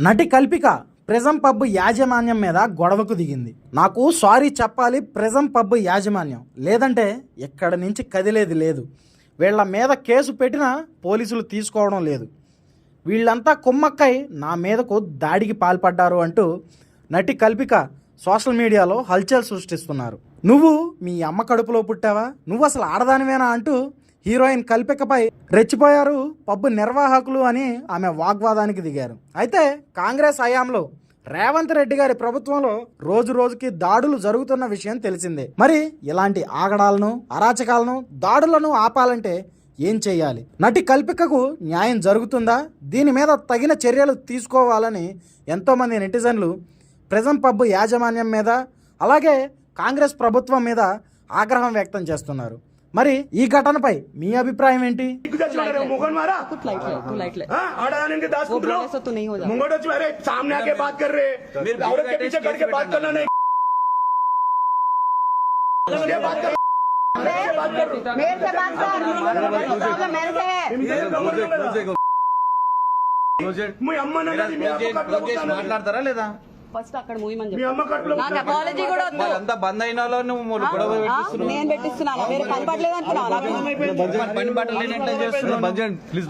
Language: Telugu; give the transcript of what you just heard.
నటి కల్పిక ప్రిజం పబ్ యాజమాన్యం మీద గొడవకు దిగింది. నాకు సారీ చెప్పాలి ప్రిజం పబ్ యాజమాన్యం. లేదంటే ఎక్కడి నుంచి కదిలేది లేదు. వీళ్ళ మీద కేసు పెట్టినా పోలీసులు తీసుకోవడం లేదు. వీళ్ళంతా కుమ్మక్కై నా మీదకు దాడికి పాల్పడ్డారు అంటూ నటి కల్పిక సోషల్ మీడియాలో హల్చల్ సృష్టిస్తున్నారు. నువ్వు మీ అమ్మ కడుపులో పుట్టావా? నువ్వు అసలు ఆడదానివేనా అంటూ హీరోయిన్ కల్పికపై రెచ్చిపోయారు పబ్బు నిర్వాహకులు అని ఆమె వాగ్వాదానికి దిగారు. అయితే కాంగ్రెస్ హయాంలో రేవంత్ రెడ్డి గారి ప్రభుత్వంలో రోజు రోజుకి దాడులు జరుగుతున్న విషయం తెలిసిందే. మరి ఇలాంటి ఆగడాలను అరాచకాలను దాడులను ఆపాలంటే ఏం చేయాలి? నటి కల్పికకు న్యాయం జరుగుతుందా? దీని మీద తగిన చర్యలు తీసుకోవాలని ఎంతోమంది నెటిజన్లు ప్రిజం పబ్బు యాజమాన్యం మీద అలాగే కాంగ్రెస్ ప్రభుత్వం మీద ఆగ్రహం వ్యక్తం చేస్తున్నారు. మరి ఈ ఘటనపై మీ అభిప్రాయం ఏంటి? మాట్లాడతారా లేదా? ఫస్ట్ అక్కడ మూవీ మని మీ అమ్మ కడుపులో నాకు అపాలజీ కూడా వద్దు. వాళ్ళంతా బంద్ అయిన వాళ్ళు నువ్వు గొడవ? పెట్టిస్తున్నావు. నేను పెట్టిస్తున్నాను. మీరు పని పట్టలేదు అనుకున్నావా పని బట్టలు లేనట్టు చేస్తున్నావు. ప్లీజ్.